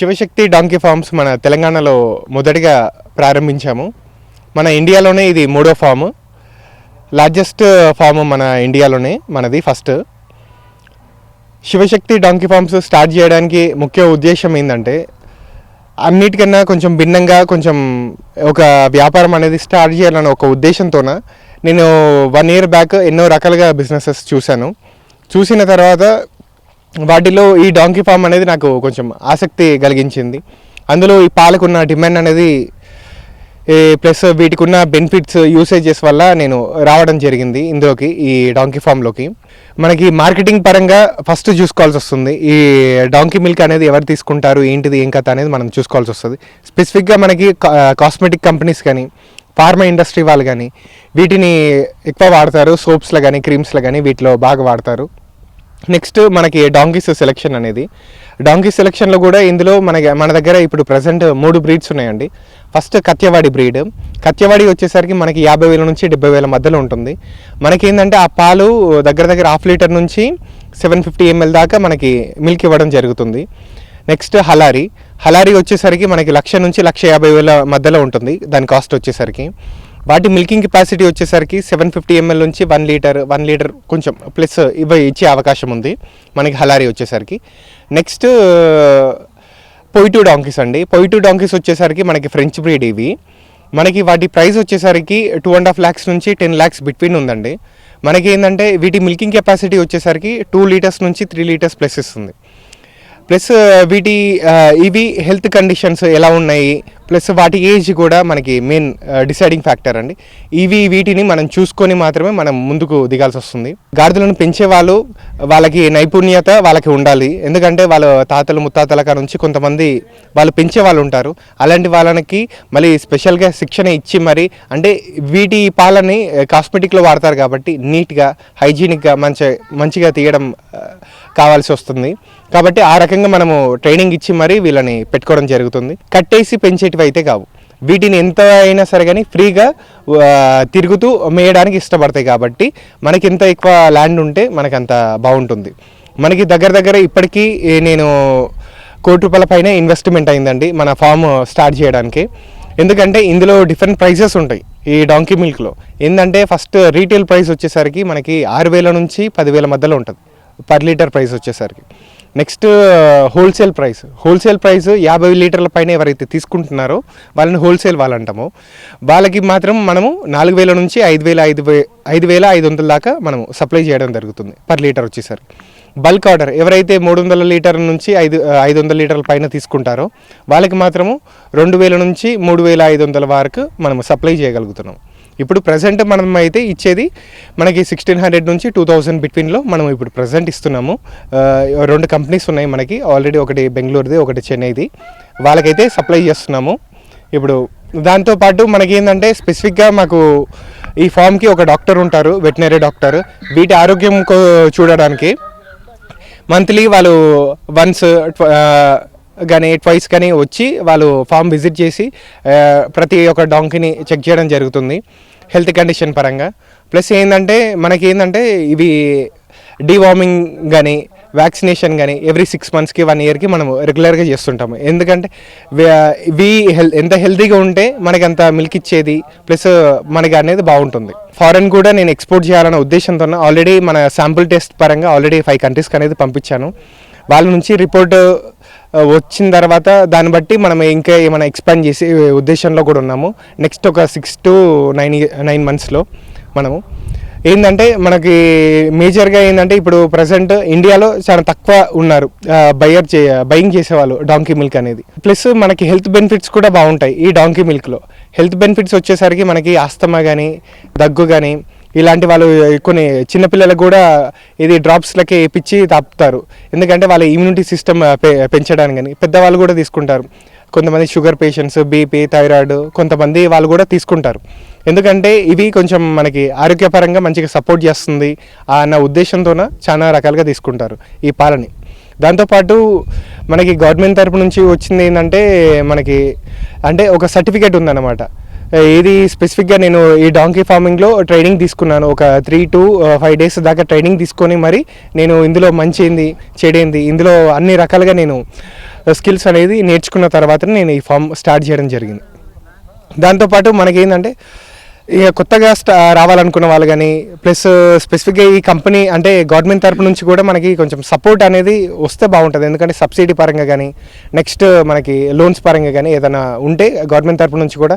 Shivashakti donkey forms మన తెలంగాణలో మొదటిగా ప్రారంభించాము. మన ఇండియాలోనే ఇది మూడో ఫామ్ లార్జెస్ట్ ఫామ్ మన ఇండియాలోనే మనది first Shivashakti donkey farms start చేయడానికి ముఖ్య ఉద్దేశం ఏంటంటే అన్నిటికన్నా కొంచెం భిన్నంగా కొంచెం ఒక వ్యాపారం అనేది స్టార్ట్ చేయాలన్న ఒక ఉద్దేశంతోన నేను వన్ ఇయర్ బ్యాక్ ఎన్నో రకాలుగా బిజినెసెస్ చూశాను. చూసిన తర్వాత వాటిలో ఈ డాంకీ ఫామ్ అనేది నాకు కొంచెం ఆసక్తి కలిగించింది. అందులో ఈ పాలకున్న డిమాండ్ అనేది ప్లస్ వీటికి ఉన్న బెనిఫిట్స్ యూసేజెస్ వల్ల నేను రావడం జరిగింది ఇందులోకి ఈ డాంకీ ఫామ్లోకి మనకి మార్కెటింగ్ పరంగా ఫస్ట్ చూసుకోవాల్సి వస్తుంది. ఈ డాంకీ మిల్క్ అనేది ఎవరు తీసుకుంటారు ఏంటిది ఏం కథ అనేది మనం చూసుకోవాల్సి వస్తుంది. స్పెసిఫిక్గా మనకి కాస్మెటిక్ కంపెనీస్ కానీ ఫార్మా ఇండస్ట్రీ వాళ్ళు కానీ వీటిని ఎక్కువ వాడతారు. సోప్స్లో కానీ క్రీమ్స్లో కానీ వీటిలో బాగా వాడతారు. నెక్స్ట్ మనకి డాంకీస్ సెలెక్షన్ అనేది. డాంకీ సెలెక్షన్లో కూడా ఇందులో మనకి మన దగ్గర ఇప్పుడు ప్రజెంట్ మూడు బ్రీడ్స్ ఉన్నాయండి. ఫస్ట్ కత్యవాడి బ్రీడ్ కత్యవాడి వచ్చేసరికి మనకి యాభై వేల నుంచి డెబ్బై వేల మధ్యలో ఉంటుంది. మనకి ఏంటంటే ఆ పాలు దగ్గర దగ్గర హాఫ్ లీటర్ నుంచి సెవెన్ ఫిఫ్టీ ఎంఎల్ దాకా మనకి మిల్క్ ఇవ్వడం జరుగుతుంది. నెక్స్ట్ హలారీ హలారీ వచ్చేసరికి మనకి లక్ష నుంచి లక్ష యాభై వేల మధ్యలో ఉంటుంది. దాని కాస్ట్ వచ్చేసరికి. వాటి మిల్కింగ్ కెపాసిటీ వచ్చేసరికి సెవెన్ ఫిఫ్టీ ఎంఎల్ నుంచి వన్ లీటర్ వన్ లీటర్ కొంచెం ప్లస్ ఇవి ఇచ్చే అవకాశం ఉంది. మనకి హలారీ వచ్చేసరికి. నెక్స్ట్ పొయిటూ డాంకీస్ అండి. పొయిటూ డాంకీస్ వచ్చేసరికి మనకి ఫ్రెంచ్ బ్రీడ్ ఇవి. మనకి వాటి ప్రైస్ వచ్చేసరికి టూ అండ్ హాఫ్ ల్యాక్స్ నుంచి టెన్ ల్యాక్స్ బిట్వీన్ ఉందండి. మనకి ఏంటంటే వీటి మిల్కింగ్ కెపాసిటీ వచ్చేసరికి టూ లీటర్స్ నుంచి త్రీ లీటర్స్ ప్లస్ ఇస్తుంది. ప్లస్ వీటి ఇవి హెల్త్ కండిషన్స్ ఎలా ఉన్నాయి? ప్లస్ వాటి ఏజ్ కూడా మనకి మెయిన్ డిసైడింగ్ ఫ్యాక్టర్ అండి. ఇవి వీటిని మనం చూసుకొని మాత్రమే మనం ముందుకు దిగాల్సి వస్తుంది. గాడిదలను పెంచే వాళ్ళు వాళ్ళకి నైపుణ్యత వాళ్ళకి ఉండాలి. ఎందుకంటే వాళ్ళ తాతలు ముత్తాతల కాడ నుంచి కొంతమంది వాళ్ళు పెంచే వాళ్ళు ఉంటారు. అలాంటి వాళ్ళకి మళ్ళీ స్పెషల్గా శిక్షణ ఇచ్చి మరి అంటే వీటి పాలని uh, కాస్మెటిక్లో వాడతారు కాబట్టి నీట్గా హైజీనిక్గా మంచి మంచిగా తీయడం uh, కావాల్సి వస్తుంది. కాబట్టి ఆ రకంగా మనము ట్రైనింగ్ ఇచ్చి మరి వీళ్ళని పెట్టుకోవడం జరుగుతుంది. కట్టేసి పెంచేటి అయితే కావు. వీటిని ఎంత అయినా సరే కానీ ఫ్రీగా తిరుగుతూ మేయడానికి ఇష్టపడతాయి కాబట్టి మనకి ఎంత ఎక్కువ ల్యాండ్ ఉంటే మనకి అంత బాగుంటుంది. మనకి దగ్గర దగ్గర ఇప్పటికీ నేను కోటి రూపాయల పైన ఇన్వెస్ట్మెంట్ అయిందండి మన ఫామ్ స్టార్ట్ చేయడానికి. ఎందుకంటే ఇందులో డిఫరెంట్ ప్రైసెస్ ఉంటాయి ఈ డాంకీ మిల్క్లో ఏంటంటే ఫస్ట్ రీటైల్ ప్రైస్ వచ్చేసరికి మనకి ఆరు వేల నుంచి పదివేల మధ్యలో ఉంటుంది. పర్ లీటర్ ప్రైస్ వచ్చేసరికి. Next wholesale price wholesale price యాభై లీటర్ల పైన ఎవరైతే తీసుకుంటున్నారో వాళ్ళని హోల్సేల్ వాళ్ళంటాము. వాళ్ళకి మాత్రం మనము నాలుగు వేల నుంచి ఐదు వేల ఐదు వే ఐదు వేల ఐదు వందల దాకా మనము సప్లై చేయడం జరుగుతుంది పర్ లీటర్ వచ్చేసరికి. బల్క్ ఆర్డర్ ఎవరైతే మూడు వందల లీటర్ నుంచి ఐదు uh, ఐదు వందల లీటర్ల పైన తీసుకుంటారో వాళ్ళకి మాత్రము రెండు వేల నుంచి మూడు వేల ఐదు వందల వరకు మనము సప్లై చేయగలుగుతున్నాం. ఇప్పుడు ప్రజెంట్ మనం అయితే ఇచ్చేది మనకి సిక్స్టీన్ హండ్రెడ్ నుంచి టూ థౌజండ్ బిట్వీన్లో మనం ఇప్పుడు ప్రజెంట్ ఇస్తున్నాము. రెండు కంపెనీస్ ఉన్నాయి మనకి. ఆల్రెడీ ఒకటి బెంగళూరుది ఒకటి చెన్నైది. వాళ్ళకైతే సప్లై చేస్తున్నాము. ఇప్పుడు దాంతోపాటు మనకి ఏంటంటే స్పెసిఫిక్గా మాకు ఈ ఫామ్కి ఒక డాక్టర్ ఉంటారు వెటనరీ డాక్టర్ వీటి ఆరోగ్యం కో- చూడడానికి మంత్లీ వాళ్ళు వన్స్ కానీ ట్వైస్ కానీ వచ్చి వాళ్ళు ఫామ్ విజిట్ చేసి ప్రతి ఒక్క డాంకీని చెక్ చేయడం జరుగుతుంది హెల్త్ కండిషన్ పరంగా. ప్లస్ ఏంటంటే మనకి ఏంటంటే ఇవి డీవార్మింగ్ కానీ వ్యాక్సినేషన్ కానీ ఎవ్రీ సిక్స్ మంత్స్కి వన్ ఇయర్కి మనం రెగ్యులర్గా చేస్తుంటాము. ఎందుకంటే ఇవి హెల్ ఎంత హెల్తీగా ఉంటే మనకి అంత మిల్క్ ఇచ్చేది ప్లస్ మనకి అనేది బాగుంటుంది. ఫారెన్ కూడా నేను ఎక్స్పోర్ట్ చేయాలన్న ఉద్దేశంతో ఆల్రెడీ మన శాంపుల్ టెస్ట్ పరంగా ఆల్రెడీ ఫైవ్ కంట్రీస్కి అనేది పంపించాను. వాళ్ళ నుంచి రిపోర్ట్ వచ్చిన తర్వాత దాన్ని బట్టి మనం ఇంకా ఏమైనా ఎక్స్పాండ్ చేసే ఉద్దేశంలో కూడా ఉన్నాము. నెక్స్ట్ ఒక సిక్స్ టు నైన్ నైన్ మంత్స్లో మనము. ఏంటంటే మనకి మేజర్గా ఏంటంటే ఇప్పుడు ప్రజెంట్ ఇండియాలో చాలా తక్కువ ఉన్నారు. బయర్ చే బయింగ్ చేసేవాళ్ళు డాంకీ మిల్క్ అనేది. ప్లస్ మనకి హెల్త్ బెనిఫిట్స్ కూడా బాగుంటాయి ఈ డాంకీ మిల్క్లో హెల్త్ బెనిఫిట్స్ వచ్చేసరికి మనకి ఆస్తమా కానీ దగ్గు కానీ ఇలాంటి వాళ్ళు కొన్ని చిన్నపిల్లలకు కూడా ఇది డ్రాప్స్లకే వేయించి తాపుతారు. ఎందుకంటే వాళ్ళ ఇమ్యూనిటీ సిస్టమ్ పెంచడానికి కానీ పెద్దవాళ్ళు కూడా తీసుకుంటారు. కొంతమంది షుగర్ పేషెంట్స్ బీపీ థైరాయిడ్ కొంతమంది వాళ్ళు కూడా తీసుకుంటారు. ఎందుకంటే ఇవి కొంచెం మనకి ఆరోగ్యపరంగా మంచిగా సపోర్ట్ చేస్తుంది అన్న ఉద్దేశంతోన చాలా రకాలుగా తీసుకుంటారు ఈ పాలని. దాంతోపాటు మనకి గవర్నమెంట్ తరపు నుంచి వచ్చింది ఏంటంటే మనకి అంటే ఒక సర్టిఫికేట్ ఉందన్నమాట. Uh, ఏది స్పెసిఫిక్గా నేను ఈ డాంకీ ఫార్మింగ్లో ట్రైనింగ్ తీసుకున్నాను. ఒక త్రీ టు ఫైవ్ డేస్ దాకా ట్రైనింగ్ తీసుకొని మరి నేను ఇందులో మంచి ఏంది చెడేంది ఇందులో అన్ని రకాలుగా నేను uh, స్కిల్స్ అనేది నేర్చుకున్న తర్వాత నేను ఈ ఫామ్ స్టార్ట్ చేయడం జరిగింది. దాంతోపాటు మనకి ఇక కొత్తగా స్టా రావాలనుకున్న వాళ్ళు కానీ ప్లస్ స్పెసిఫిక్గా ఈ కంపెనీ అంటే గవర్నమెంట్ తరపు నుంచి కూడా మనకి కొంచెం సపోర్ట్ అనేది వస్తే బాగుంటుంది. ఎందుకంటే సబ్సిడీ పరంగా కానీ నెక్స్ట్ uh, మనకి లోన్స్ పరంగా కానీ ఏదైనా ఉంటే గవర్నమెంట్ తరపు నుంచి కూడా